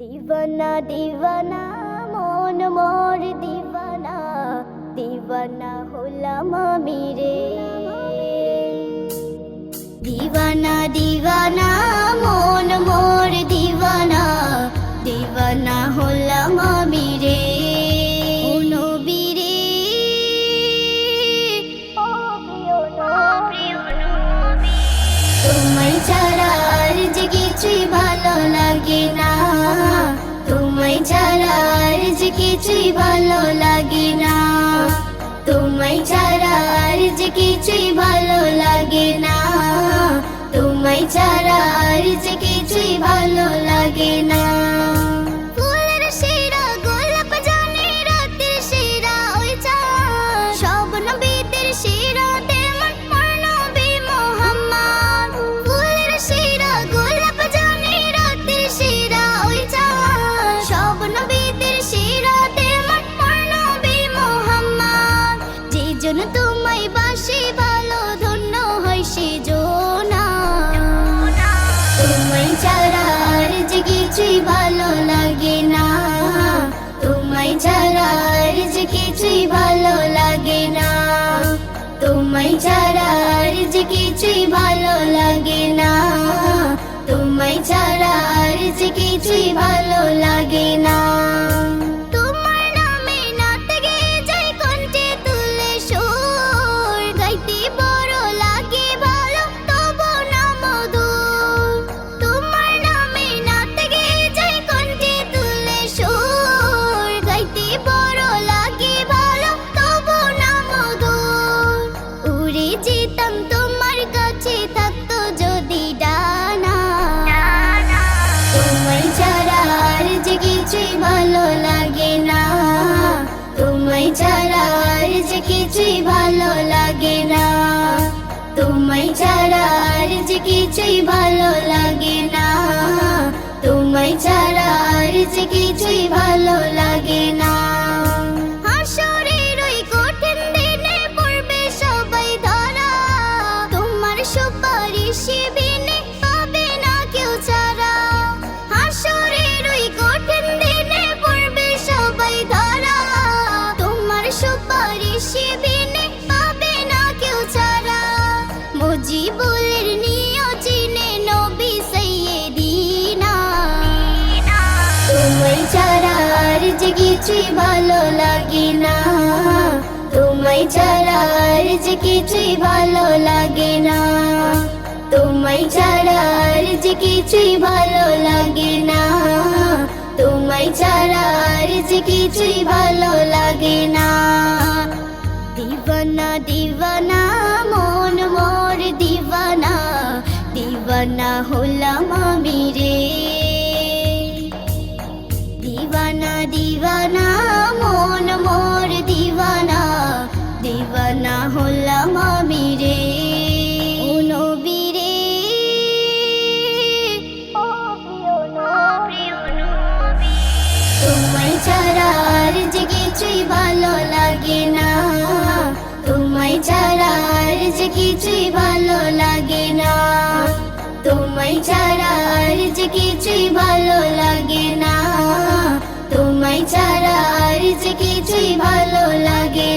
দিবানা দিবানা মন মোর দিবানা দিবানা হলাম আমি রে। দিবানা দিবানা মন মোর দিবানা দিবানা হলাম আমি রে। তোমায় ছাড়া আর যে কিছুই ভালো কিছুই ভালো লাগে না। তোমায় ছাড়া আর যে কিছুই ভালো লাগে না। তোমায় ছাড়া আর যে কিছুই ভালো লাগে যে জন তোমায় বাসে ভালো ধন্য হয় সে জোনা তোমায় ছাড়া যে কিছুই ভালো লাগে না। তোমায় ছাড়া আর কিছুই ভালো লাগে না। তোমায় ছাড়া আর কিছুই ভালো লাগে না। তোমায় ছাড়া আর কিছুই ভালো ছাড়া যে কিছুই ভালো লাগে না। তোমায় ছাড়া আর যে কিছুই ভালো লাগে না। সুপারিশে বিনে পাবে না কেউ ছাড়া। মুজিবুলের নিয় চিনে নবী ছাড়া আর কিছুই ভালো লাগে না। তোমায় ছাড়া আর যে কিছুই ভালো লাগে না। তোমায় ছাড়া আর যে কিছুই ভালো লাগে না। তোমায় ছাড়া আর যে কিছুই ভালো লাগে দিবানা হলাম আমি রে। দিবানা দিবানা মন তোমায় ছাড়া আর যে কিছুই ভালো লাগে না। তোমায় ছাড়া আর যে কিছুই ভালো লাগে